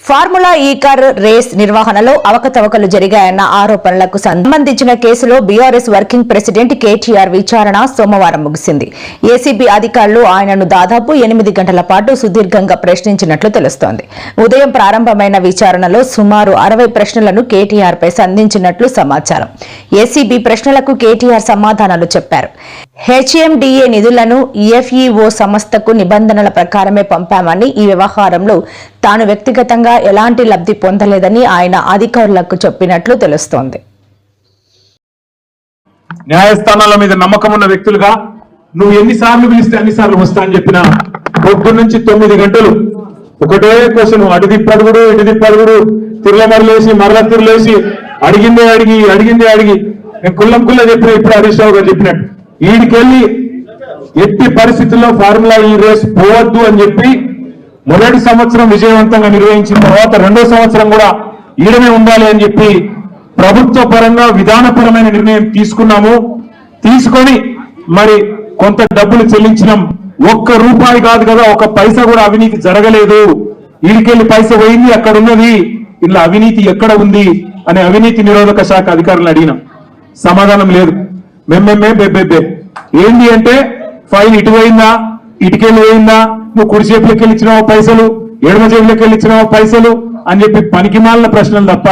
Formula ఈ car race నిర్వహణలో అవకతవకలు జరిగాయన్న ఆరోపణలకు సంబంధించిన కేసులో బీఆర్ఎస్ వర్కింగ్ ప్రెసిడెంట్ కేటీఆర్ విచారణ సోమవారం ముగిసింది. ఏసీబీ అధికారులు ఆయనను దాదాపు ఎనిమిది గంటల పాటు సుదీర్ఘంగా ప్రశ్నించినట్లు తెలుస్తోంది. ఉదయం ప్రారంభమైన విచారణలో సుమారు అరవై ప్రశ్నలను కేటీఆర్ పై సంధించినట్లు సమాచారం. ఏసీబీ ప్రశ్నలకు కేటీఆర్ సమాధానాలు చెప్పారు. హెచ్ఎండిఏ నిధులను ఎఫ్ఈఓ సంస్థకు నిబంధనల ప్రకారమే పంపామని ఈ వ్యవహారంలో తాను వ్యక్తిగతంగా ఎలాంటి లబ్ధి పొందలేదని ఆయన అధికారులకు చెప్పినట్లు తెలుస్తోంది. న్యాయస్థానాల మీద నమ్మకం ఉన్న వ్యక్తులుగా నువ్వు ఎన్నిసార్లు పిలిస్తే అన్నిసార్లు వస్తా అని చెప్పిన పొద్దు నుంచి తొమ్మిది గంటలు ఒకటే క్వశ్చన్ అటు తిప్పడుగుడు ఇటు తిప్పడుగుడు తిరలమరలేసి మరల తిరులేసి అడిగిందే అడిగి అడిగిందే అడిగి. నేను కుల్లం కుల్ల చెప్పిన ఇప్పుడు హరీష్ రావు గారు చెప్పినట్టు. వీడికెళ్ళి ఎట్టి పరిస్థితుల్లో ఫార్ములా ఈ రేస్ పోవద్దు అని చెప్పి మొదటి సంవత్సరం విజయవంతంగా నిర్వహించిన తర్వాత రెండో సంవత్సరం కూడా ఈడనే ఉండాలి అని చెప్పి ప్రభుత్వ పరంగా విధానపరమైన నిర్ణయం తీసుకున్నాము. తీసుకొని మరి కొంత డబ్బులు చెల్లించినాం. ఒక్క రూపాయి కాదు కదా ఒక పైసా కూడా అవినీతి జరగలేదు. వీడికెళ్ళి పైస పోయింది అక్కడ ఉన్నది. ఇలా అవినీతి ఎక్కడ ఉంది? అనే అవినీతి నిరోధక శాఖ అధికారులను అడిగినాం. సమాధానం లేదు. మేమేమే బెబ్బెబ్బే ఏంటి అంటే ఫైల్ ఇటు పోయిందా? ఇటుకెళ్ళి పోయిందా? నువ్వు కుడి చేతులకి వెళ్ళి ఇచ్చినావు పైసలు? ఎడమ చేతులకి ఇచ్చినావు పైసలు? అని చెప్పి పనికిమాలిన ప్రశ్నలు తప్ప